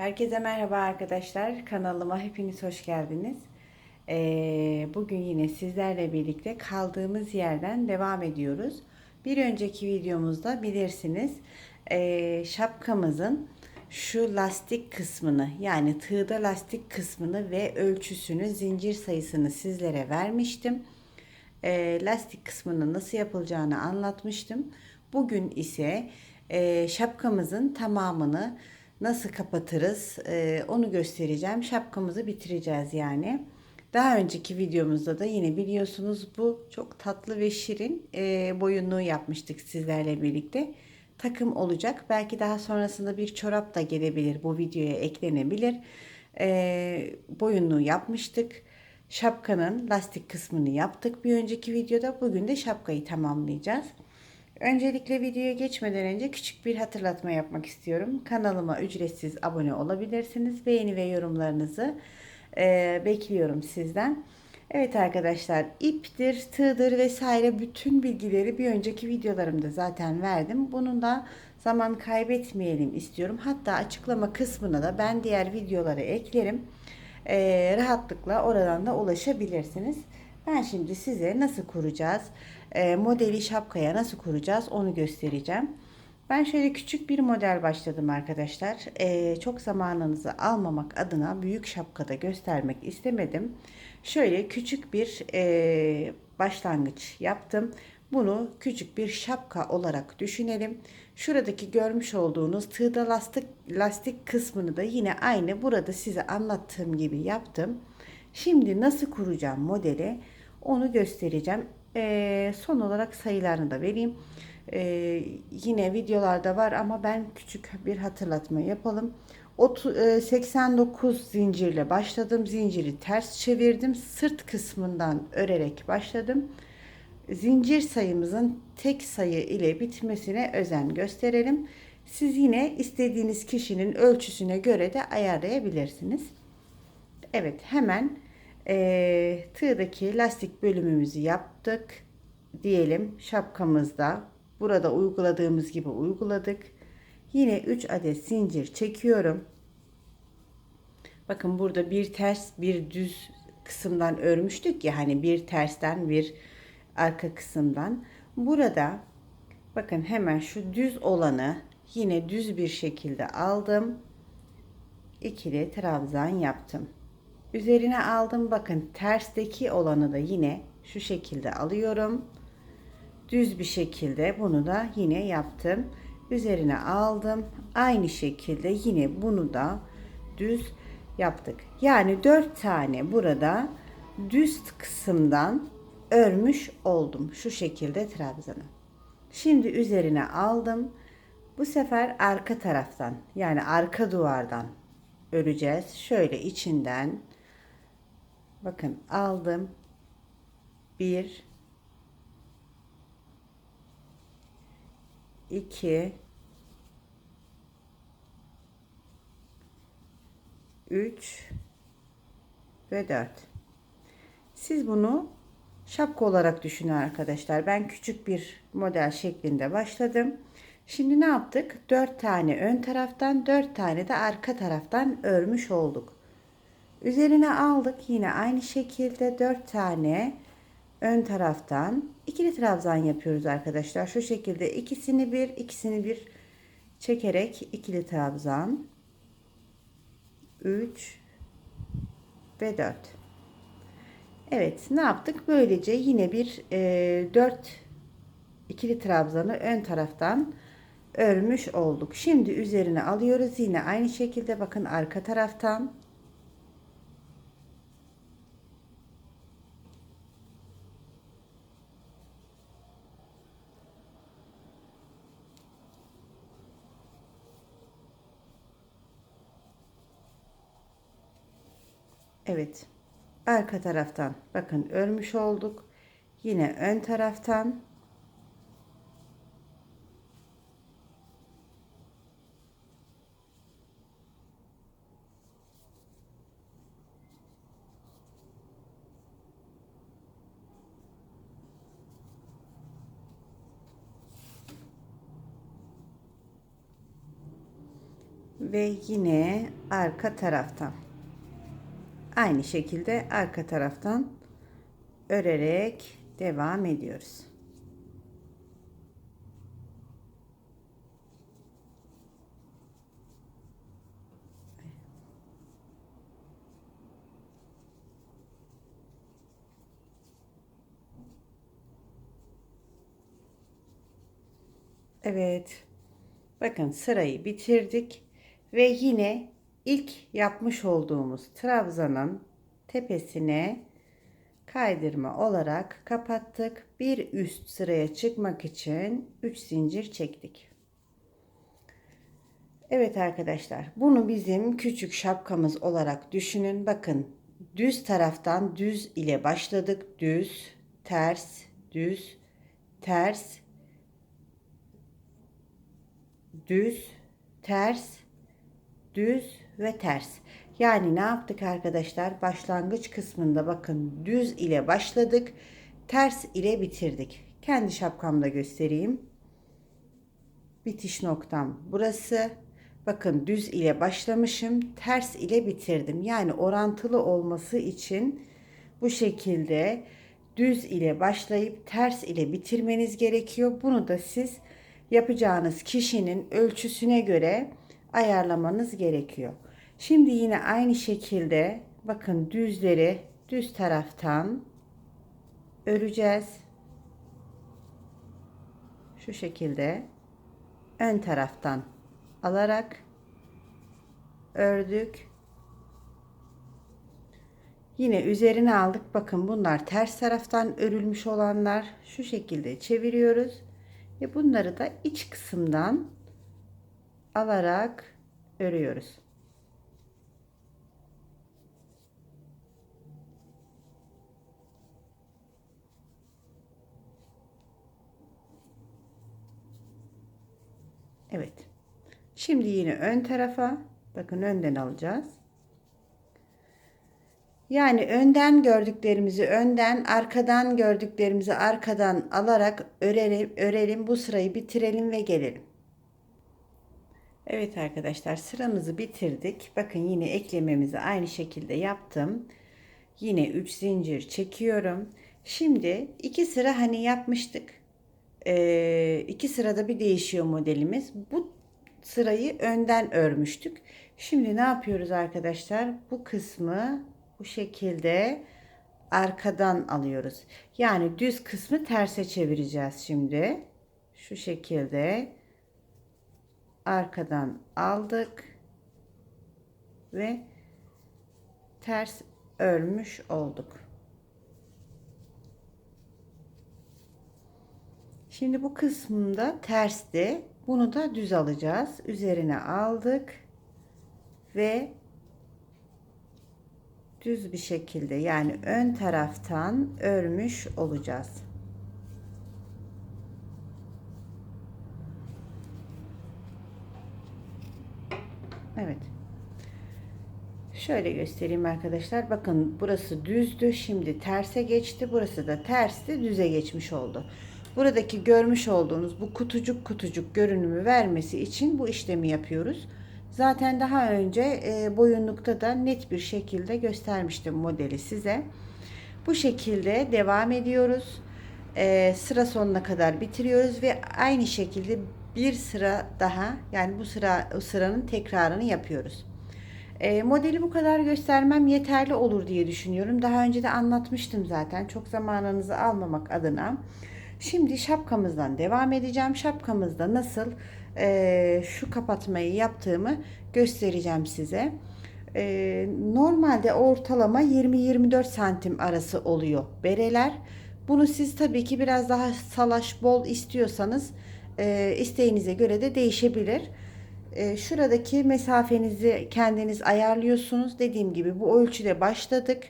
Herkese merhaba arkadaşlar. Kanalıma hepiniz hoş geldiniz. Ee, bugün yine sizlerle birlikte kaldığımız yerden devam ediyoruz. Bir önceki videomuzda bilirsiniz ee, şapkamızın şu lastik kısmını yani tığda lastik kısmını ve ölçüsünü zincir sayısını sizlere vermiştim. Ee, lastik kısmının nasıl yapılacağını anlatmıştım. Bugün ise e, şapkamızın tamamını nasıl kapatırız onu göstereceğim. Şapkamızı bitireceğiz yani. Daha önceki videomuzda da yine biliyorsunuz bu çok tatlı ve şirin e, boyunluğu yapmıştık sizlerle birlikte. Takım olacak. Belki daha sonrasında bir çorap da gelebilir. Bu videoya eklenebilir. E, boyunluğu yapmıştık. Şapkanın lastik kısmını yaptık bir önceki videoda. Bugün de şapkayı tamamlayacağız. Öncelikle videoya geçmeden önce küçük bir hatırlatma yapmak istiyorum. Kanalıma ücretsiz abone olabilirsiniz. Beğeni ve yorumlarınızı e, bekliyorum sizden. Evet arkadaşlar iptir, tığdır vesaire bütün bilgileri bir önceki videolarımda zaten verdim. Bunun da zaman kaybetmeyelim istiyorum. Hatta açıklama kısmına da ben diğer videoları eklerim. E, rahatlıkla oradan da ulaşabilirsiniz. Ben şimdi size nasıl kuracağız, e, modeli şapkaya nasıl kuracağız onu göstereceğim. Ben şöyle küçük bir model başladım arkadaşlar. E, çok zamanınızı almamak adına büyük şapkada göstermek istemedim. Şöyle küçük bir e, başlangıç yaptım. Bunu küçük bir şapka olarak düşünelim. Şuradaki görmüş olduğunuz tığda lastik, lastik kısmını da yine aynı burada size anlattığım gibi yaptım. Şimdi nasıl kuracağım modeli onu göstereceğim. Ee, son olarak sayılarını da vereyim. Ee, yine videolarda var ama ben küçük bir hatırlatma yapalım. 89 e, zincirle başladım. Zinciri ters çevirdim. Sırt kısmından örerek başladım. Zincir sayımızın tek sayı ile bitmesine özen gösterelim. Siz yine istediğiniz kişinin ölçüsüne göre de ayarlayabilirsiniz. Evet hemen e, tığdaki lastik bölümümüzü yaptık. Diyelim şapkamızda burada uyguladığımız gibi uyguladık. Yine 3 adet zincir çekiyorum. Bakın burada bir ters bir düz kısımdan örmüştük ya hani bir tersten bir arka kısımdan. Burada bakın hemen şu düz olanı yine düz bir şekilde aldım. İkili trabzan yaptım Üzerine aldım bakın tersteki olanı da yine şu şekilde alıyorum. Düz bir şekilde bunu da yine yaptım. Üzerine aldım. Aynı şekilde yine bunu da düz yaptık. Yani 4 tane burada düz kısımdan örmüş oldum. Şu şekilde trabzanı. Şimdi üzerine aldım. Bu sefer arka taraftan yani arka duvardan öreceğiz. Şöyle içinden Bakın aldım. Bir, iki, üç ve dört. Siz bunu şapka olarak düşünün arkadaşlar. Ben küçük bir model şeklinde başladım. Şimdi ne yaptık? 4 tane ön taraftan 4 tane de arka taraftan örmüş olduk. Üzerine aldık yine aynı şekilde 4 tane ön taraftan. İkili trabzan yapıyoruz arkadaşlar. Şu şekilde ikisini bir ikisini bir çekerek ikili trabzan. 3 ve 4 Evet ne yaptık? Böylece yine bir e, 4 ikili trabzanı ön taraftan örmüş olduk. Şimdi üzerine alıyoruz. Yine aynı şekilde bakın arka taraftan Evet. Arka taraftan bakın örmüş olduk. Yine ön taraftan ve yine arka taraftan aynı şekilde arka taraftan örerek devam ediyoruz. Evet. Bakın sırayı bitirdik ve yine ilk yapmış olduğumuz trabzanın tepesine kaydırma olarak kapattık. Bir üst sıraya çıkmak için 3 zincir çektik. Evet arkadaşlar bunu bizim küçük şapkamız olarak düşünün. Bakın düz taraftan düz ile başladık. Düz, ters, düz, ters, düz, ters, düz ve ters. Yani ne yaptık arkadaşlar? Başlangıç kısmında bakın düz ile başladık. Ters ile bitirdik. Kendi şapkamda göstereyim. Bitiş noktam burası. Bakın düz ile başlamışım. Ters ile bitirdim. Yani orantılı olması için bu şekilde düz ile başlayıp ters ile bitirmeniz gerekiyor. Bunu da siz yapacağınız kişinin ölçüsüne göre ayarlamanız gerekiyor. Şimdi yine aynı şekilde bakın düzleri düz taraftan öreceğiz. Şu şekilde ön taraftan alarak ördük. Yine üzerine aldık. Bakın bunlar ters taraftan örülmüş olanlar. Şu şekilde çeviriyoruz. Ve bunları da iç kısımdan alarak örüyoruz. Evet. Şimdi yine ön tarafa bakın önden alacağız. Yani önden gördüklerimizi önden, arkadan gördüklerimizi arkadan alarak örelim, örelim, bu sırayı bitirelim ve gelelim. Evet arkadaşlar sıramızı bitirdik. Bakın yine eklememizi aynı şekilde yaptım. Yine 3 zincir çekiyorum. Şimdi iki sıra hani yapmıştık. Ee, iki sırada bir değişiyor modelimiz. Bu sırayı önden örmüştük. Şimdi ne yapıyoruz arkadaşlar? Bu kısmı bu şekilde arkadan alıyoruz. Yani düz kısmı terse çevireceğiz şimdi. Şu şekilde arkadan aldık ve ters örmüş olduk. Şimdi bu kısmında tersti. Bunu da düz alacağız. Üzerine aldık ve düz bir şekilde yani ön taraftan örmüş olacağız. Evet. Şöyle göstereyim arkadaşlar. Bakın burası düzdü. Şimdi terse geçti. Burası da tersti. Düze geçmiş oldu. Buradaki görmüş olduğunuz bu kutucuk kutucuk görünümü vermesi için bu işlemi yapıyoruz. Zaten daha önce e, boyunlukta da net bir şekilde göstermiştim modeli size. Bu şekilde devam ediyoruz. E, sıra sonuna kadar bitiriyoruz ve aynı şekilde bir sıra daha yani bu sıra sıranın tekrarını yapıyoruz. E, modeli bu kadar göstermem yeterli olur diye düşünüyorum. Daha önce de anlatmıştım zaten. Çok zamanınızı almamak adına. Şimdi şapkamızdan devam edeceğim. Şapkamızda nasıl e, şu kapatmayı yaptığımı göstereceğim size. E, normalde ortalama 20-24 santim arası oluyor bereler. Bunu siz tabii ki biraz daha salaş bol istiyorsanız e, isteğinize göre de değişebilir. E, şuradaki mesafenizi kendiniz ayarlıyorsunuz. Dediğim gibi bu ölçüde başladık.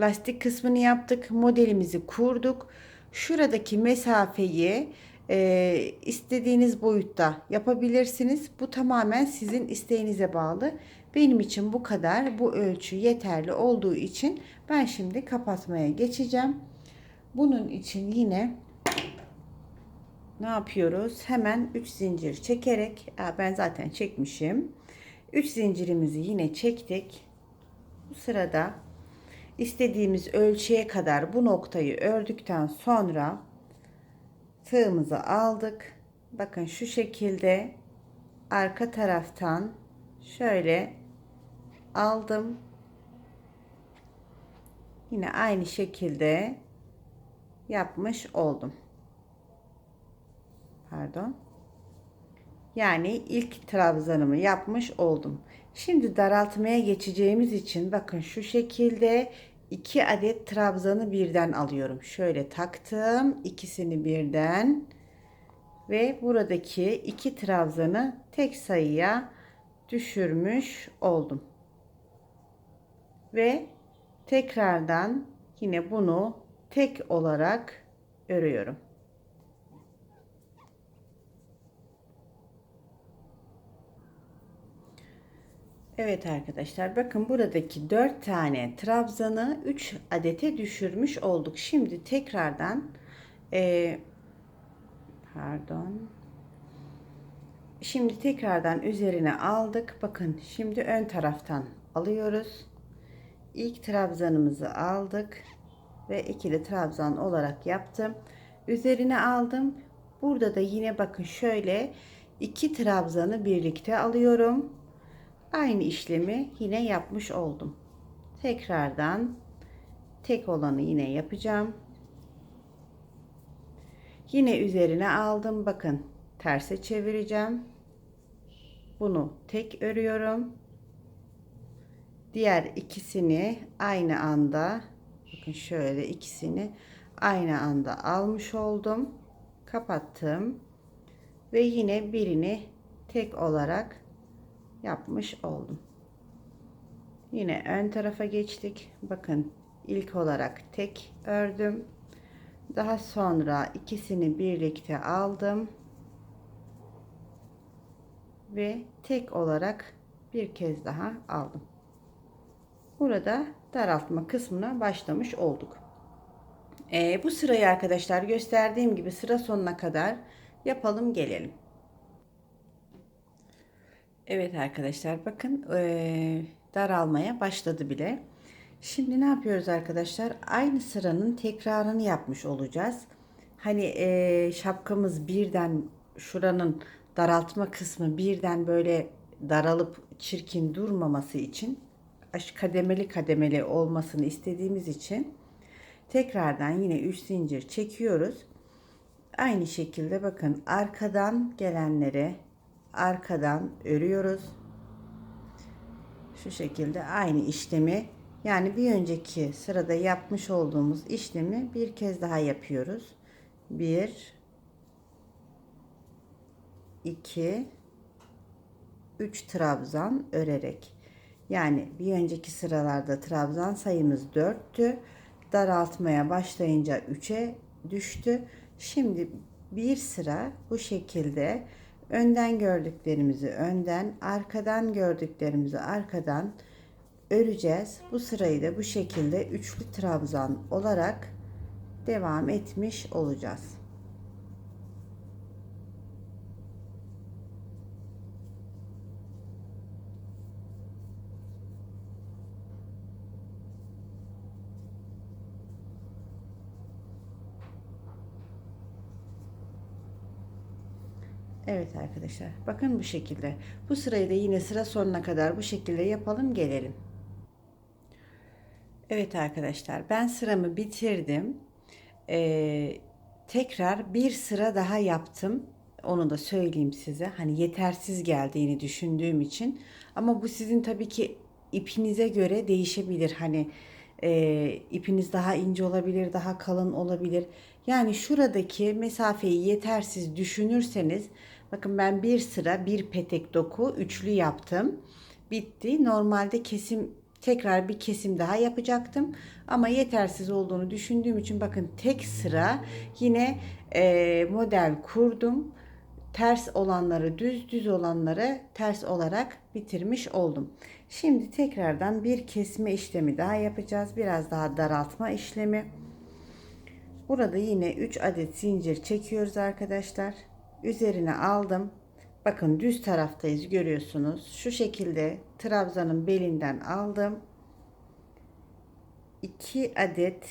Lastik kısmını yaptık. Modelimizi kurduk. Şuradaki mesafeyi e, istediğiniz boyutta yapabilirsiniz. Bu tamamen sizin isteğinize bağlı. Benim için bu kadar. Bu ölçü yeterli olduğu için ben şimdi kapatmaya geçeceğim. Bunun için yine ne yapıyoruz? Hemen 3 zincir çekerek ben zaten çekmişim. 3 zincirimizi yine çektik. Bu sırada istediğimiz ölçüye kadar bu noktayı ördükten sonra tığımızı aldık. Bakın şu şekilde arka taraftan şöyle aldım. Yine aynı şekilde yapmış oldum. Pardon. Yani ilk trabzanımı yapmış oldum. Şimdi daraltmaya geçeceğimiz için bakın şu şekilde iki adet trabzanı birden alıyorum. Şöyle taktım ikisini birden ve buradaki iki trabzanı tek sayıya düşürmüş oldum. Ve tekrardan yine bunu tek olarak örüyorum. Evet arkadaşlar bakın buradaki 4 tane trabzanı 3 adete düşürmüş olduk. Şimdi tekrardan e, pardon şimdi tekrardan üzerine aldık. Bakın şimdi ön taraftan alıyoruz. İlk trabzanımızı aldık ve ikili trabzan olarak yaptım. Üzerine aldım. Burada da yine bakın şöyle iki trabzanı birlikte alıyorum aynı işlemi yine yapmış oldum. Tekrardan tek olanı yine yapacağım. Yine üzerine aldım. Bakın terse çevireceğim. Bunu tek örüyorum. Diğer ikisini aynı anda bakın şöyle ikisini aynı anda almış oldum. Kapattım. Ve yine birini tek olarak yapmış oldum. Yine ön tarafa geçtik. Bakın ilk olarak tek ördüm. Daha sonra ikisini birlikte aldım. Ve tek olarak bir kez daha aldım. Burada daraltma kısmına başlamış olduk. Ee, bu sırayı arkadaşlar gösterdiğim gibi sıra sonuna kadar yapalım gelelim. Evet arkadaşlar bakın ee, daralmaya başladı bile. Şimdi ne yapıyoruz arkadaşlar? Aynı sıranın tekrarını yapmış olacağız. Hani ee, şapkamız birden şuranın daraltma kısmı birden böyle daralıp çirkin durmaması için kademeli kademeli olmasını istediğimiz için tekrardan yine 3 zincir çekiyoruz. Aynı şekilde bakın arkadan gelenlere arkadan örüyoruz. Şu şekilde aynı işlemi yani bir önceki sırada yapmış olduğumuz işlemi bir kez daha yapıyoruz. 1 2 3 trabzan örerek. Yani bir önceki sıralarda trabzan sayımız 4'tü. Daraltmaya başlayınca 3'e düştü. Şimdi bir sıra bu şekilde Önden gördüklerimizi önden, arkadan gördüklerimizi arkadan öreceğiz. Bu sırayı da bu şekilde üçlü trabzan olarak devam etmiş olacağız. Evet arkadaşlar bakın bu şekilde. Bu sırayı da yine sıra sonuna kadar bu şekilde yapalım gelelim. Evet arkadaşlar ben sıramı bitirdim. Ee, tekrar bir sıra daha yaptım. Onu da söyleyeyim size. Hani yetersiz geldiğini düşündüğüm için. Ama bu sizin tabii ki ipinize göre değişebilir. Hani e, ipiniz daha ince olabilir, daha kalın olabilir. Yani şuradaki mesafeyi yetersiz düşünürseniz bakın ben bir sıra bir petek doku üçlü yaptım. Bitti. Normalde kesim tekrar bir kesim daha yapacaktım. Ama yetersiz olduğunu düşündüğüm için bakın tek sıra yine e, model kurdum. Ters olanları düz, düz olanları ters olarak bitirmiş oldum. Şimdi tekrardan bir kesme işlemi daha yapacağız. Biraz daha daraltma işlemi. Burada yine 3 adet zincir çekiyoruz arkadaşlar. Üzerine aldım. Bakın düz taraftayız görüyorsunuz. Şu şekilde trabzanın belinden aldım. 2 adet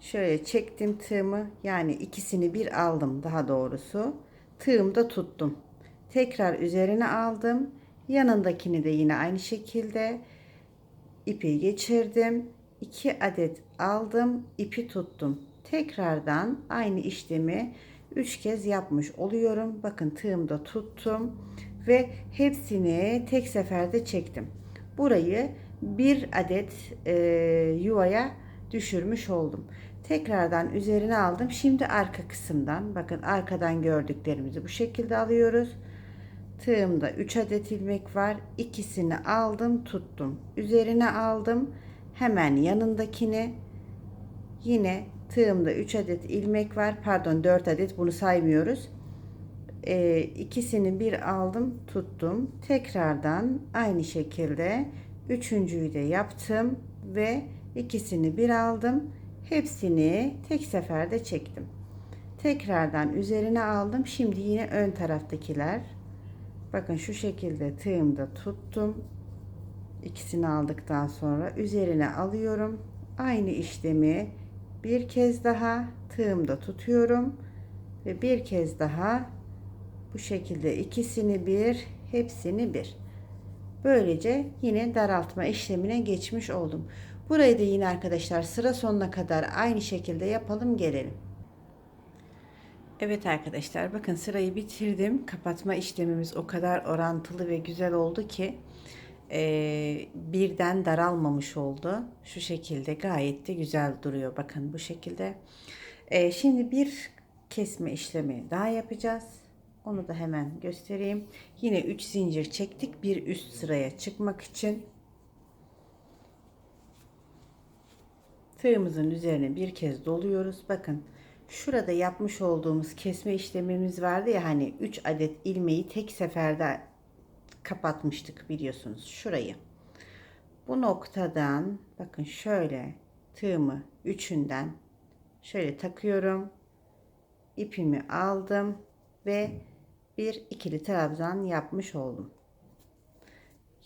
şöyle çektim tığımı. Yani ikisini bir aldım daha doğrusu. Tığımda tuttum. Tekrar üzerine aldım. Yanındakini de yine aynı şekilde ipi geçirdim. 2 adet aldım, ipi tuttum. Tekrardan aynı işlemi 3 kez yapmış oluyorum. Bakın tığımda tuttum ve hepsini tek seferde çektim. Burayı bir adet e, yuvaya düşürmüş oldum. Tekrardan üzerine aldım. Şimdi arka kısımdan bakın arkadan gördüklerimizi bu şekilde alıyoruz. Tığımda 3 adet ilmek var. İkisini aldım, tuttum. Üzerine aldım. Hemen yanındakini yine tığımda 3 adet ilmek var. Pardon 4 adet bunu saymıyoruz. Ee, ikisini bir aldım, tuttum. Tekrardan aynı şekilde üçüncüyü de yaptım ve ikisini bir aldım. Hepsini tek seferde çektim. Tekrardan üzerine aldım. Şimdi yine ön taraftakiler Bakın şu şekilde tığımda tuttum. İkisini aldıktan sonra üzerine alıyorum. Aynı işlemi bir kez daha tığımda tutuyorum ve bir kez daha bu şekilde ikisini bir, hepsini bir. Böylece yine daraltma işlemine geçmiş oldum. Burayı da yine arkadaşlar sıra sonuna kadar aynı şekilde yapalım gelelim. Evet arkadaşlar bakın sırayı bitirdim. Kapatma işlemimiz o kadar orantılı ve güzel oldu ki e, birden daralmamış oldu. Şu şekilde gayet de güzel duruyor. Bakın bu şekilde. E, şimdi bir kesme işlemi daha yapacağız. Onu da hemen göstereyim. Yine 3 zincir çektik bir üst sıraya çıkmak için. Tığımızın üzerine bir kez doluyoruz. Bakın şurada yapmış olduğumuz kesme işlemimiz vardı ya hani 3 adet ilmeği tek seferde kapatmıştık biliyorsunuz şurayı. Bu noktadan bakın şöyle tığımı üçünden şöyle takıyorum. ipimi aldım ve bir ikili trabzan yapmış oldum.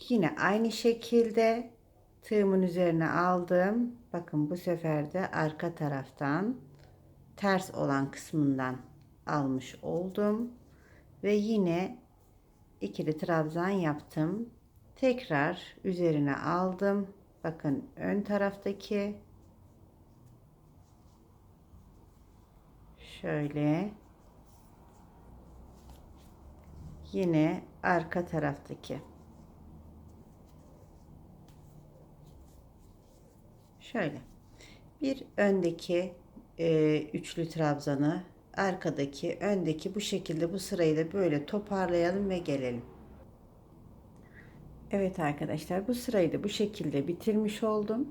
Yine aynı şekilde tığımın üzerine aldım. Bakın bu sefer de arka taraftan ters olan kısmından almış oldum. Ve yine ikili trabzan yaptım. Tekrar üzerine aldım. Bakın ön taraftaki şöyle yine arka taraftaki şöyle bir öndeki e, üçlü trabzanı arkadaki öndeki bu şekilde bu sırayı da böyle toparlayalım ve gelelim. Evet arkadaşlar bu sırayı da bu şekilde bitirmiş oldum.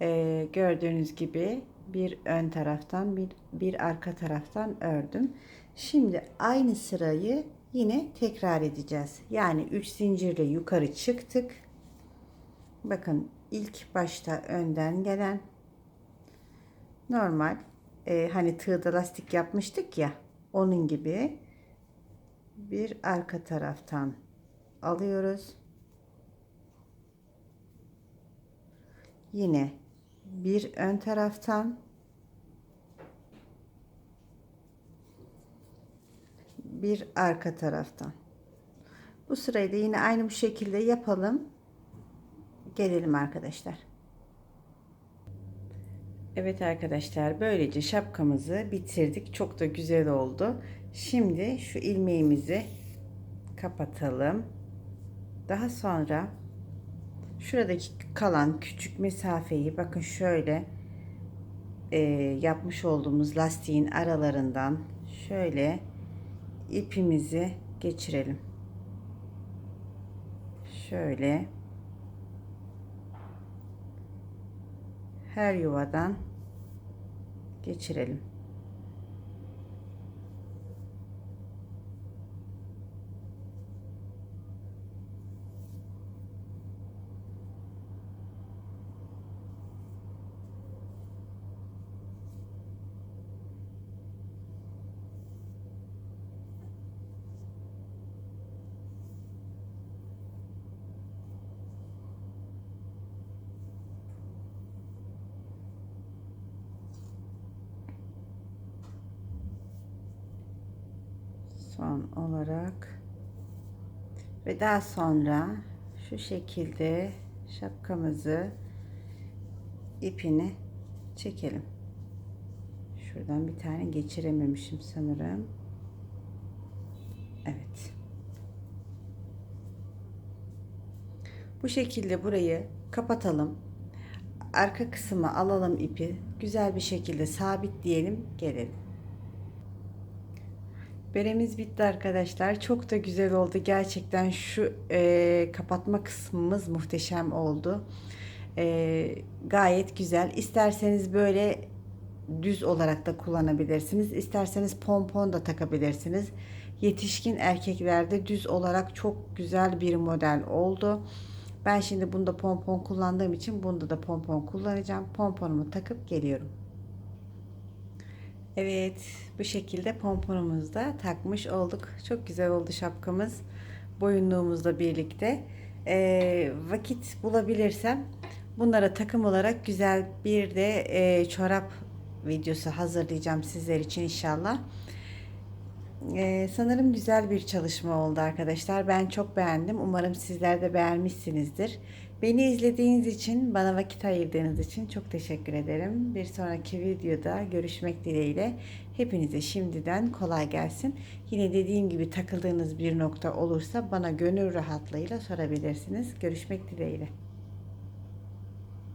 Ee, gördüğünüz gibi bir ön taraftan bir, bir arka taraftan ördüm. Şimdi aynı sırayı yine tekrar edeceğiz. Yani 3 zincirle yukarı çıktık. Bakın ilk başta önden gelen normal e, hani tığda lastik yapmıştık ya onun gibi bir arka taraftan alıyoruz. Yine bir ön taraftan bir arka taraftan. Bu sırayı da yine aynı bu şekilde yapalım. Gelelim arkadaşlar. Evet arkadaşlar böylece şapkamızı bitirdik. Çok da güzel oldu. Şimdi şu ilmeğimizi kapatalım. Daha sonra şuradaki kalan küçük mesafeyi bakın şöyle e, yapmış olduğumuz lastiğin aralarından şöyle ipimizi geçirelim. Şöyle her yuvadan geçirelim. Son olarak ve daha sonra şu şekilde şapkamızı ipini çekelim. Şuradan bir tane geçirememişim sanırım. Evet. Bu şekilde burayı kapatalım. Arka kısmı alalım ipi. Güzel bir şekilde sabitleyelim. Gelelim. Beremiz bitti arkadaşlar. Çok da güzel oldu. Gerçekten şu e, kapatma kısmımız muhteşem oldu. E, gayet güzel. İsterseniz böyle düz olarak da kullanabilirsiniz. İsterseniz pompon da takabilirsiniz. Yetişkin erkeklerde düz olarak çok güzel bir model oldu. Ben şimdi bunda pompon kullandığım için bunda da pompon kullanacağım. Pomponumu takıp geliyorum. Evet bu şekilde pomponumuzu da takmış olduk. Çok güzel oldu şapkamız. Boyunluğumuzla birlikte. Ee, vakit bulabilirsem bunlara takım olarak güzel bir de e, çorap videosu hazırlayacağım sizler için inşallah. Ee, sanırım güzel bir çalışma oldu arkadaşlar. Ben çok beğendim. Umarım sizler de beğenmişsinizdir. Beni izlediğiniz için, bana vakit ayırdığınız için çok teşekkür ederim. Bir sonraki videoda görüşmek dileğiyle. Hepinize şimdiden kolay gelsin. Yine dediğim gibi takıldığınız bir nokta olursa bana gönül rahatlığıyla sorabilirsiniz. Görüşmek dileğiyle.